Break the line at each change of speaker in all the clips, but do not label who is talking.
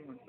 ਇੱਕ ਮਿੰਟ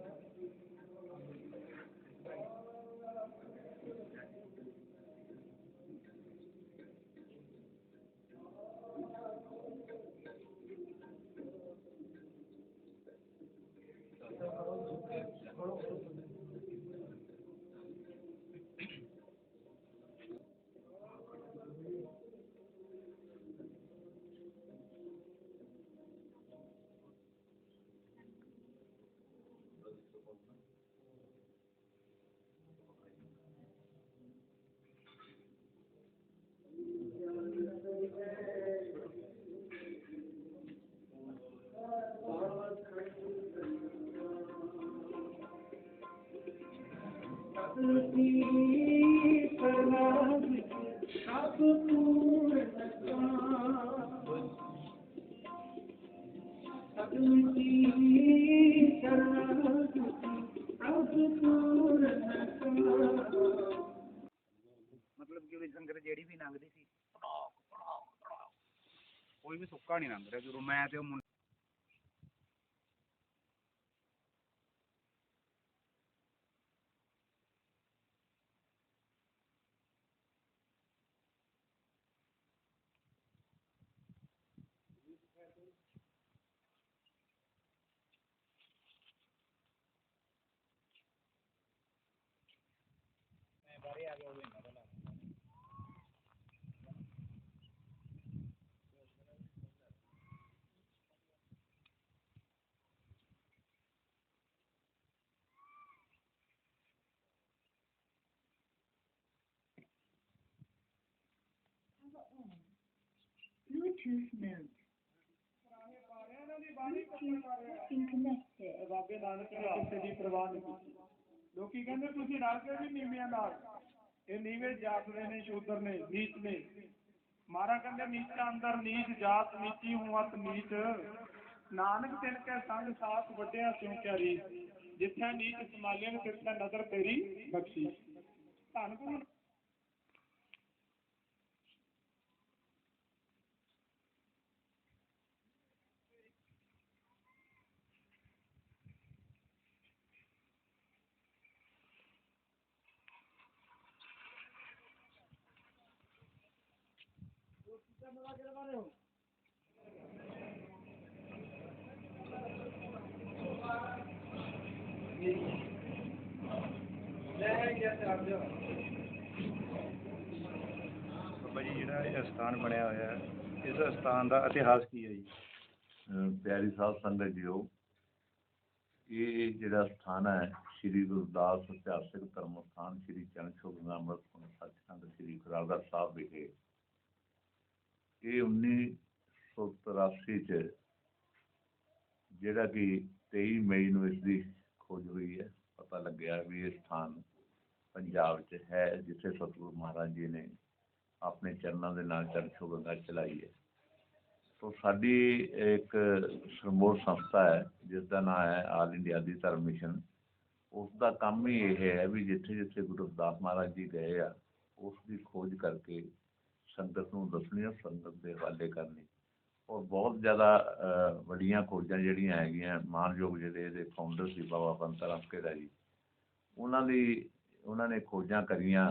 ਮਤਲਬ ਕਿ ਉਹਦੀ ਸੰਗਤ ਜਿਹੜੀ ਵੀ ਲੰਘਦੀ ਸੀ ਕੋਈ ਵੀ ਸੁੱਕਾ ਨਹੀਂ ਲੰਘ ਰਿਹਾ ਜਦੋਂ ਮੈਂ ਤੇ ਉਹ ਮੁੰਡਾ ਆ ਗਿਆ ਉਹ ਇਹਨਾਂ ਦਾ
Bluetooth mode. Bluetooth being connected.
ਬਾਬੇ ਨਾਨਕ ਨੇ ਕਿਸੇ ਦੀ ਪਰਵਾਹ ਨਹੀਂ ਕੀਤੀ ਲੋਕੀ ਕਹਿੰਦੇ ਤੁਸੀਂ ਰਲ ਕੇ ਵੀ ਨੀਵਿਆਂ ਨਾਲ ਇਹ ਨੀਵੇਂ ਜਾਤ ਨੇ, ਸ਼ੂਦਰ ਨੇ, ਨੀਚ ਨੇ। ਮਾਰਾ ਕਹਿੰਦੇ, ਨੀਚਾਂ ਅੰਦਰ ਨੀਚ ਜਾਤ, ਨੀਚੀ ਹੂੰ ਅਤ ਨੀਚ। ਨਾਨਕ ਤਿਨ ਕੇ ਸੰਗ ਸਾਥ ਵੱਡਿਆ ਸਿਉ ਪਿਆਰੀ ਜਿੱਥੇ ਨੀਚ ਸੰਭਾਲਿਆ, ਤਿੱਥੇ ਨਜ਼ਰ ਤੇਰੀ ਬਖਸ਼ੀ। ਧੰਨ ਗੁਰੂ
ਬਾਬਾ ਜੀ, ਜਿਹੜਾ ਇਹ ਸਥਾਨ ਬਣਿਆ ਹੋਇਆ ਹੈ, ਇਸ ਸਥਾਨ ਦਾ ਇਤਿਹਾਸ ਕੀ ਹੈ ਜੀ?
ਅਹ ਪਿਆਰੀ ਸਾਹਿਬ ਸੰਗਤ ਜੀਓ, ਇਹ ਜਿਹੜਾ ਸਥਾਨ ਹੈ, ਸ੍ਰੀ ਗੁਰਦਾਸ ਇਤਿਹਾਸਿਕ ਧਰਮ ਸਥਾਨ ਸ੍ਰੀ ਚਰਨ ਛੋਹ ਅੰਮ੍ਰਿਤਸਰ ਸੱਚਖੰਡ, ਸ੍ਰੀ ਖੁਰਾਗੜ ਸਾਹਿਬ ਵਿਖੇ ਇਹ 1983 ਚ ਜਿਹੜਾ ਕਿ 23 ਮਈ ਨੂੰ ਇਸ ਦੀ ਖੋਜ ਹੋਈ ਹੈ, ਪਤਾ ਲੱਗਿਆ ਵੀ ਇਹ ਸਥਾਨ ਪੰਜਾਬ 'ਚ ਹੈ, ਜਿੱਥੇ ਸਤਿਗੁਰੂ ਮਹਾਰਾਜ ਜੀ ਨੇ ਆਪਣੇ ਚਰਨਾਂ ਦੇ ਨਾਲ ਚਰਨ ਗੰਗਾ ਚਲਾਈ ਹੈ। ਤੋ ਸਾਡੀ ਇੱਕ ਸਰਮੋਰ ਸੰਸਥਾ ਹੈ ਜਿਸ ਦਾ ਨਾਮ ਹੈ ਆਲ ਇੰਡੀਆ ਦੀ ਧਰਮ ਮਿਸ਼ਨ ਉਸ ਦਾ ਕੰਮ ਹੀ ਇਹ ਹੈ ਵੀ ਜਿੱਥੇ ਜਿੱਥੇ ਗੁਰੂ ਰਵਿਦਾਸ ਮਹਾਰਾਜ ਜੀ ਗਏ ਆ ਉਸ ਦੀ ਖੋਜ ਕਰਕੇ ਸੰਗਤ ਨੂੰ ਦੱਸਣੀ ਔਰ ਸੰਗਤ ਦੇ ਹਵਾਲੇ ਕਰਨੀ। ਔਰ ਬਹੁਤ ਜ਼ਿਆਦਾ ਵੱਡੀਆਂ ਖੋਜਾਂ ਜਿਹੜੀਆਂ ਹੈਗੀਆਂ ਮਾਨਯੋਗ ਜਿਹੜੇ ਇਹਦੇ ਫਾਊਂਡਰ ਸੀ ਬਾਬਾ ਬੰਤਾ ਰਾਮ ਕੇੜਾ ਜੀ ਉਹਨਾਂ ਦੀ ਉਹਨਾਂ ਨੇ ਖੋਜਾਂ ਕਰੀਆਂ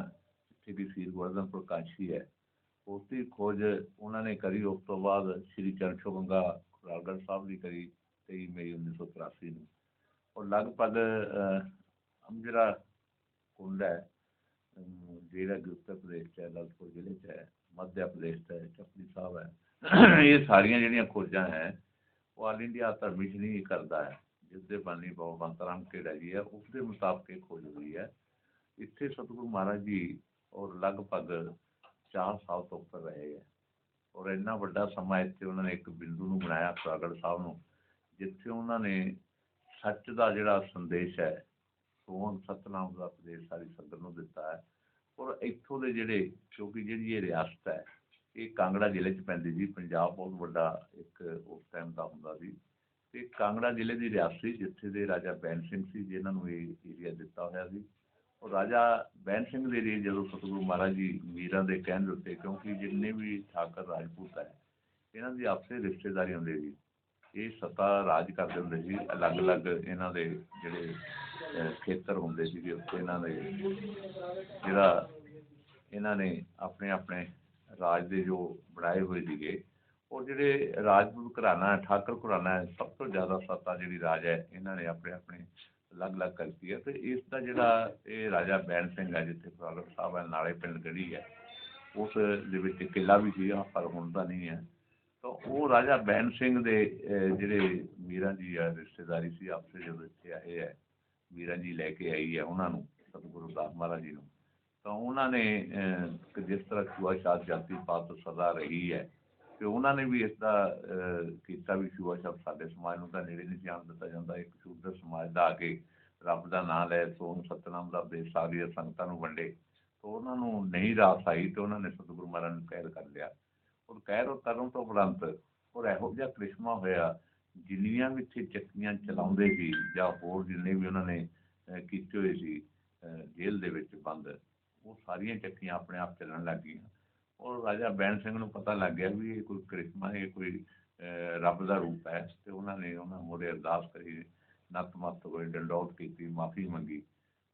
ਜਿੱਥੇ ਕਿ ਸ੍ਰੀ ਗੋਵਰਧਨ ਕਾਸ਼ੀ ਹੈ। ਉਸ ਦੀ ਖੋਜ ਉਹਨਾਂ ਨੇ ਕਰੀ ਉਸ ਤੋਂ ਬਾਅਦ ਸ੍ਰੀ ਚਰਨਸ਼ੋ ਗੰਗਾ ਖੁਰਾਲਗੜ੍ਹ ਸਾਹਿਬ ਦੀ ਕਰੀ 23 ਮਈ 1983 ਨੂੰ। ਔਰ ਲਗਭਗ ਅਹ, ਜਿਹੜਾ ਕੁੰਡ ਹੈ ਜਿਹੜਾ ਕਿ ਪ੍ਰਦੇਸ਼ ਚ ਹੈ ਲਲਿਤਪੁਰ ਜ਼ਿਲ੍ਹੇ ਚ ਹੈ। ਮੱਧ ਪ੍ਰਦੇਸ਼ ਚ ਚਪਲੀ ਸਾਹਿਬ ਹੈ। ਇਹ ਸਾਰੀਆਂ ਜਿਹੜੀਆਂ ਖੋਜਾਂ ਹੈ, ਉਹ ਆਲ ਇੰਡੀਆ ਪਰਮਿਸ਼ਨ ਹੀ ਕਰਦਾ ਹੈ। ਜਿਸ ਦੇ ਬਾਨੀ ਬਾਬਾ ਬੰਤਰਾਮ ਕਿਹੜਾ ਜੀ ਹੈ, ਉਸ ਦੇ ਮੁਤਾਬਕ ਇਹ ਖੋਜ ਹੋਈ ਹੈ। ਇੱਥੇ ਸਤਿਗੁਰੂ ਮਹਾਰਾਜ ਜੀ ਔਰ ਲਗਭਗ 4 ਸਾਲ ਤੋਂ ਉੱਪਰ ਰਹੇ ਹੈ। ਔਰ ਇੰਨਾ ਵੱਡਾ ਸਮਾਂ ਇੱਥੇ ਉਹਨਾਂ ਨੇ ਇੱਕ ਬਿੰਦੂ ਨੂੰ ਬਣਾਇਆ ਪ੍ਰਾਗੜ ਸਾਹਿਬ ਨੂੰ, ਜਿੱਥੇ ਉਹਨਾਂ ਨੇ ਸੱਚ ਦਾ ਜਿਹੜਾ ਸੰਦੇਸ਼ ਹੈ, ਸੋਹਣ ਸਤਨਾਮ ਦਾ ਉਪਦੇਸ਼ ਸਾਰੀ ਸੰਗਤ ਨੂੰ ਦਿੱਤਾ ਹੈ। ਔਰ ਇੱਥੋਂ ਦੇ ਜਿਹੜੇ ਕਿਉਂਕਿ ਜਿਹੜੀ ਇਹ ਰਿਆਸਤ ਹੈ, ਇਹ ਕਾਂਗੜਾ ਜ਼ਿਲ੍ਹੇ 'ਚ ਪੈਂਦੀ ਸੀ ਪੰਜਾਬ ਬਹੁਤ ਵੱਡਾ ਇੱਕ ਉਸ ਟਾਈਮ ਦਾ ਹੁੰਦਾ ਸੀ। ਤੇ ਕਾਂਗੜਾ ਜ਼ਿਲ੍ਹੇ ਦੀ ਰਿਆਸਤ ਜਿੱਥੇ ਦੇ ਰਾਜਾ ਬੈਨ ਸਿੰਘ ਸੀ ਜਿਨ੍ਹਾਂ ਨੂੰ ਇਹ ਏਰੀਆ ਦਿੱਤਾ ਹੋਇਆ ਸੀ। ਔਰ ਰਾਜਾ ਬੈਨ ਸਿੰਘ ਦੇ ਲਈ ਜਦੋਂ ਸਤਿਗੁਰੂ ਮਹਾਰਾਜ ਜੀ ਮੀਰਾਂ ਦੇ ਕਹਿਣ ਦੇ ਉੱਤੇ, ਕਿਉਂਕਿ ਜਿੰਨੇ ਵੀ ਠਾਕਰ ਰਾਜਪੂਤ ਹੈ, ਇਹਨਾਂ ਦੀ ਆਪਸੇ ਰਿਸ਼ਤੇਦਾਰੀ ਹੁੰਦੀ ਸੀ। ਇਹ ਸੱਤਾ ਰਾਜ ਕਰਦੇ ਹੁੰਦੇ ਸੀ, ਅਲੱਗ-ਅਲੱਗ ਇਹਨਾਂ ਦੇ ਜਿਹੜੇ ਖੇਤਰ ਹੁੰਦੇ ਸੀਗੇ, ਉੱਥੇ ਇਹਨਾਂ ਦੇ ਜਿਹੜਾ ਇਹਨਾਂ ਨੇ ਆਪਣੇ ਆਪਣੇ ਰਾਜ ਦੇ ਜੋ ਬਣਾਏ ਹੋਏ ਸੀਗੇ, ਉਹ ਜਿਹੜੇ ਰਾਜਪੂਤ ਘਰਾਣਾ ਹੈ ਠਾਕਰ ਘਰਾਣਾ ਸਭ ਤੋਂ ਜ਼ਿਆਦਾ ਸੱਤਾ ਜਿਹੜੀ ਰਾਜ ਹੈ, ਇਹਨਾਂ ਨੇ ਆਪਣੇ ਆਪਣੇ ਅਲੱਗ-ਅਲੱਗ ਕਰਤੀ ਹੈ ਤੇ ਇਸ ਦਾ ਜਿਹੜਾ ਇਹ ਰਾਜਾ ਬੈਣ ਸਿੰਘ ਹੈ, ਜਿੱਥੇ ਪ੍ਰੋਗਟ ਸਾਹਿਬ ਹੈ, ਨਾਲੇ ਪਿੰਡ ਗੜੀ ਹੈ, ਉਸ ਦੇ ਵਿੱਚ ਕਿਲਾ ਵੀ ਸੀਗਾ, ਪਰ ਹੁਣ ਤਾਂ ਨਹੀਂ ਹੈ। ਤਾਂ ਉਹ ਰਾਜਾ ਬੈਨ ਸਿੰਘ ਦੇ ਅਹ, ਜਿਹੜੇ ਮੀਰਾਂ ਜੀ ਆ ਰਿਸ਼ਤੇਦਾਰੀ ਸੀ ਆਪਸੇ ਜਦੋਂ ਇੱਥੇ ਆਏ ਹੈ ਮੀਰਾਂ ਜੀ ਲੈ ਕੇ ਆਈ ਹੈ ਉਹਨਾਂ ਨੂੰ ਸਤਿਗੁਰੂ ਦਾਸ ਮਹਾਰਾਜ ਜੀ ਨੂੰ। ਤਾਂ ਉਹਨਾਂ ਨੇ ਜਿਸ ਤਰ੍ਹਾਂ ਛੂਆ ਛਾਤ ਜਾਤੀ ਪਾਤ ਸਦਾ ਰਹੀ ਹੈ ਤੇ ਉਹਨਾਂ ਨੇ ਵੀ ਇਸ ਦਾ ਅਹ, ਕੀਤਾ ਵੀ ਛੂਆ ਸ਼ਬਦ ਸਾਡੇ ਸਮਾਜ ਨੂੰ ਤਾਂ ਨੇੜੇ ਨਹੀਂ ਜਾਣ ਦਿੱਤਾ ਜਾਂਦਾ ਇੱਕ ਸ਼ੂਦਰ ਸਮਾਜ ਦਾ ਆ ਕੇ ਰੱਬ ਦਾ ਨਾਮ ਲੈ ਸੋਨ ਸਤਨਾਮ ਦਾ ਦੇ ਸਾਰੀਆਂ ਸੰਗਤਾਂ ਨੂੰ ਵੰਡੇ। ਤਾਂ ਉਹਨਾਂ ਨੂੰ ਨਹੀਂ ਰਾਸ ਆਈ ਤੇ ਉਹਨਾਂ ਨੇ ਸਤਿਗੁਰੂ ਮਹਾਰਾਜ ਨੂੰ ਕਹਿਰ ਕਰ ਲਿਆ। ਔਰ ਕਹਿਰ ਕਰਨ ਤੋਂ ਉਪਰੰਤ ਔਰ ਇਹੋ ਜਿਹਾ ਕ੍ਰਿਸ਼ਮਾ ਹੋਇਆ, ਜਿੰਨੀਆਂ ਵੀ ਇੱਥੇ ਚੱਕੀਆਂ ਚਲਾਉਂਦੇ ਸੀ ਜਾਂ ਹੋਰ ਜਿੰਨੇ ਵੀ ਉਹਨਾਂ ਨੇ ਕੀਤੇ ਹੋਏ ਸੀ ਜੇਲ੍ਹ ਦੇ ਵਿੱਚ ਬੰਦ, ਉਹ ਸਾਰੀਆਂ ਚੱਕੀਆਂ ਆਪਣੇ ਆਪ ਚੱਲਣ ਲੱਗ ਗਈਆਂ। ਔਰ ਰਾਜਾ ਬੈਣ ਸਿੰਘ ਨੂੰ ਪਤਾ ਲੱਗ ਗਿਆ ਵੀ ਇਹ ਕੋਈ ਕ੍ਰਿਸ਼ਮਾ, ਇਹ ਕੋਈ ਰੱਬ ਦਾ ਰੂਪ ਹੈ ਤੇ ਉਹਨਾਂ ਨੇ ਉਹਨਾਂ ਮੋਰੇ ਅਰਦਾਸ ਕਰੀ, ਨਤਮਸਤਕ ਹੋਏ, ਡੰਡੌਤ ਕੀਤੀ, ਮਾਫੀ ਮੰਗੀ।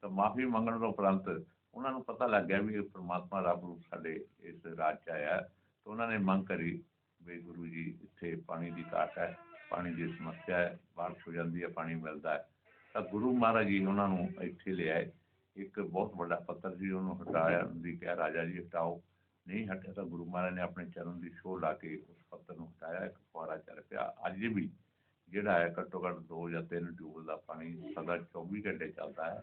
ਤਾਂ ਮਾਫੀ ਮੰਗਣ ਤੋਂ ਉਪਰੰਤ ਉਹਨਾਂ ਨੂੰ ਪਤਾ ਲੱਗ ਗਿਆ ਵੀ ਇਹ ਪ੍ਰਮਾਤਮਾ ਰੱਬ ਰੂਪ ਸਾਡੇ ਇਸ ਰਾਜ 'ਚ ਆਇਆ। ਤਾਂ ਉਹਨਾਂ ਨੇ ਮੰਗ ਕਰੀ ਵੀ ਗੁਰੂ ਜੀ ਇੱਥੇ ਪਾਣੀ ਦੀ ਘਾਟ ਹੈ, ਪਾਣੀ ਦੀ ਸਮੱਸਿਆ ਹੈ, ਬਾਰਿਸ਼ ਹੋ ਜਾਂਦੀ ਹੈ, ਪਾਣੀ ਮਿਲਦਾ ਹੈ। ਤਾਂ ਗੁਰੂ ਮਹਾਰਾਜ ਜੀ ਉਹਨਾਂ ਨੂੰ ਇੱਥੇ ਲਿਆਏ ਇੱਕ ਬਹੁਤ ਵੱਡਾ ਪੱਤਰ ਸੀ, ਉਹਨੂੰ ਹਟਾਇਆ ਵੀ ਕਿਹਾ ਰਾਜਾ ਜੀ, ਹਟਾਓ। ਨਹੀਂ ਹਟਿਆ ਤਾਂ ਗੁਰੂ ਮਹਾਰਾਜ ਨੇ ਆਪਣੇ ਚਰਨ ਦੀ ਛੋਹ ਲਾ ਕੇ ਉਸ ਪੱਤਰ ਨੂੰ ਹਟਾਇਆ, ਇੱਕ ਫੁਆਰਾ ਚੱਲ ਪਿਆ। ਅੱਜ ਵੀ ਜਿਹੜਾ ਹੈ ਘੱਟੋ ਘੱਟ ਦੋ ਜਾਂ ਤਿੰਨ ਟਿਊਬਲ ਦਾ ਪਾਣੀ ਸਦਾ 24 ਘੰਟੇ ਚੱਲਦਾ ਹੈ।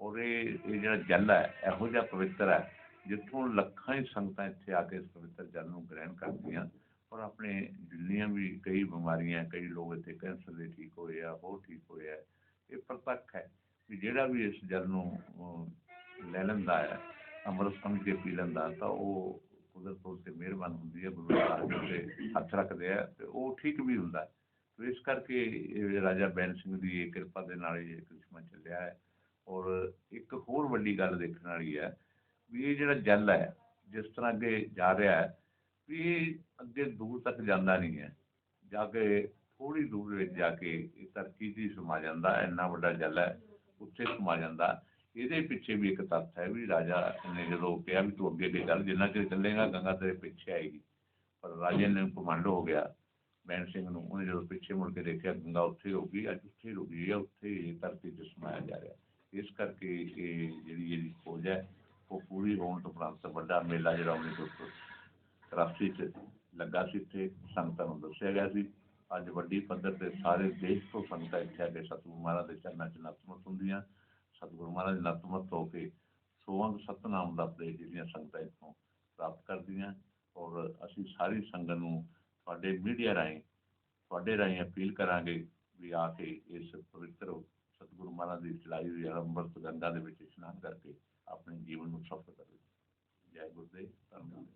ਔਰ ਇਹ ਇਹ ਜਿਹੜਾ ਜਲ ਹੈ, ਇਹੋ ਜਿਹਾ ਪਵਿੱਤਰ ਹੈ ਜਿੱਥੋਂ ਲੱਖਾਂ ਹੀ ਸੰਗਤਾਂ ਇੱਥੇ ਆ ਕੇ ਇਸ ਪਵਿੱਤਰ ਜਲ ਨੂੰ ਗ੍ਰਹਿਣ ਕਰਦੀਆਂ ਔਰ ਆਪਣੇ ਜਿੰਨੀਆਂ ਵੀ ਕਈ ਬਿਮਾਰੀਆਂ, ਕਈ ਲੋਕ ਇੱਥੇ ਕੈਂਸਰ ਦੇ ਠੀਕ ਹੋਏ ਆ, ਹੋਰ ਠੀਕ ਹੋਏ ਆ, ਇਹ ਪ੍ਰਤੱਖ ਹੈ ਵੀ ਜਿਹੜਾ ਵੀ ਇਸ ਜਲ ਨੂੰ ਲੈ ਲੈਂਦਾ ਹੈ ਅੰਮ੍ਰਿਤ ਸਮਝ ਕੇ ਪੀ ਲੈਂਦਾ ਤਾਂ ਉਹ ਕੁਦਰਤ ਉਸ ਤੇ ਮਿਹਰਬਾਨ ਹੁੰਦੀ ਹੈ, ਗੁਰੂ ਮਹਾਰਾਜ ਜੀ ਹੱਥ ਰੱਖਦੇ ਆ ਤੇ ਉਹ ਠੀਕ ਵੀ ਹੁੰਦਾ ਹੈ। ਇਸ ਕਰਕੇ ਇਹ ਰਾਜਾ ਬੈਨ ਸਿੰਘ ਦੀ ਇਹ ਕਿਰਪਾ ਦੇ ਨਾਲ ਇਹ ਕ੍ਰਿਸ਼ਮਾ ਚੱਲਿਆ ਹੈ ਔਰ ਇੱਕ ਹੋਰ ਵੱਡੀ ਗੱਲ ਦੇਖਣ ਵਾਲੀ ਹੈ ਵੀ ਇਹ ਜਿਹੜਾ ਜਲ ਹੈ ਜਿਸ ਤਰ੍ਹਾਂ ਅੱਗੇ ਜਾ ਰਿਹਾ ਹੈ ਵੀ ਇਹ ਅੱਗੇ ਦੂਰ ਤੱਕ ਜਾਂਦਾ ਨਹੀਂ ਹੈ। ਜਾ ਕੇ ਥੋੜੀ ਦੂਰ ਵਿੱਚ ਜਾ ਕੇ ਇਹ ਧਰਤੀ 'ਚ ਸਮਾ ਜਾਂਦਾ ਹੈ, ਇੰਨਾ ਵੱਡਾ ਜਲ ਹੈ ਉੱਥੇ ਸਮਾ ਜਾਂਦਾ। ਇਹਦੇ ਪਿੱਛੇ ਵੀ ਇੱਕ ਤੱਥ ਹੈ ਵੀ ਰਾਜਾ ਨੇ ਜਦੋਂ ਕਿਹਾ ਵੀ ਤੂੰ ਅੱਗੇ ਅੱਗੇ ਚੱਲ ਜਿੰਨਾ ਚਿਰ ਚੱਲੇਗਾ ਗੰਗਾ ਤੇਰੇ ਪਿੱਛੇ ਆਏਗੀ। ਪਰ ਰਾਜੇ ਨੇ ਘਮੰਡ ਹੋ ਗਿਆ ਬੈਣ ਸਿੰਘ ਨੂੰ। ਉਹਨੇ ਜਦੋਂ ਪਿੱਛੇ ਮੁੜ ਕੇ ਦੇਖਿਆ ਗੰਗਾ ਉੱਥੇ ਹੋ ਗਈ ਅੱਜ ਉੱਥੇ ਰੁਕ ਗਈ ਹੈ ਉੱਥੇ ਹੀ ਧਰਤੀ 'ਚ ਸਮਾਇਆ ਜਾ ਰਿਹਾ। ਇਸ ਕਰਕੇ ਇਹ ਜਿਹੜੀ ਇਹਦੀ ਖੋਜ ਹੈ ਪੂਰੀ ਹੋਣ ਤੋਂ ਉਪਰੰਤ ਵੱਡਾ ਮੇਲਾ ਜਿਹੜਾ ਉਹਨੇ ਤੋਂ ਕਰਾਚੀ 'ਚ ਲੱਗਾ ਸੀ ਇੱਥੇ, ਸੰਗਤਾਂ ਨੂੰ ਦੱਸਿਆ ਗਿਆ ਸੀ। ਅੱਜ ਵੱਡੀ ਪੱਧਰ ਤੇ ਸਾਰੇ ਦੇਸ਼ ਤੋਂ ਸੰਗਤਾਂ ਇੱਥੇ ਆ ਕੇ ਸਤਿਗੁਰੂ ਮਹਾਰਾਜ ਦੇ ਚਰਨਾਂ 'ਚ ਨਤਮਸਤ ਹੁੰਦੀਆਂ। ਸਤਿਗੁਰੂ ਮਹਾਰਾਜ ਦੇ ਹੋ ਕੇ ਸੋਹਣ ਸਤਨਾਮ ਦਾ ਉਪਦੇਸ਼ ਜਿਹੜੀਆਂ ਸੰਗਤਾਂ ਇੱਥੋਂ ਪ੍ਰਾਪਤ ਕਰਦੀਆਂ। ਔਰ ਅਸੀਂ ਸਾਰੀ ਸੰਗਤ ਨੂੰ ਤੁਹਾਡੇ ਮੀਡੀਆ ਰਾਹੀਂ, ਤੁਹਾਡੇ ਰਾਹੀਂ ਅਪੀਲ ਕਰਾਂਗੇ ਵੀ ਆ ਕੇ ਇਸ ਪਵਿੱਤਰ ਸਤਿਗੁਰੂ ਮਹਾਰਾਜ ਦੀ ਚਲਾਈ ਹੋਈ ਅੰਮ੍ਰਿਤ ਗੰਗਾ ਦੇ ਵਿੱਚ ਇਸ਼ਨਾਨ ਕਰਕੇ ਆਪਣੇ ਜੀਵਨ ਨੂੰ ਸਫਲ ਕਰੋ ਜੈ ਗੁਰਦੇਵ ਧੰਨਵਾਦ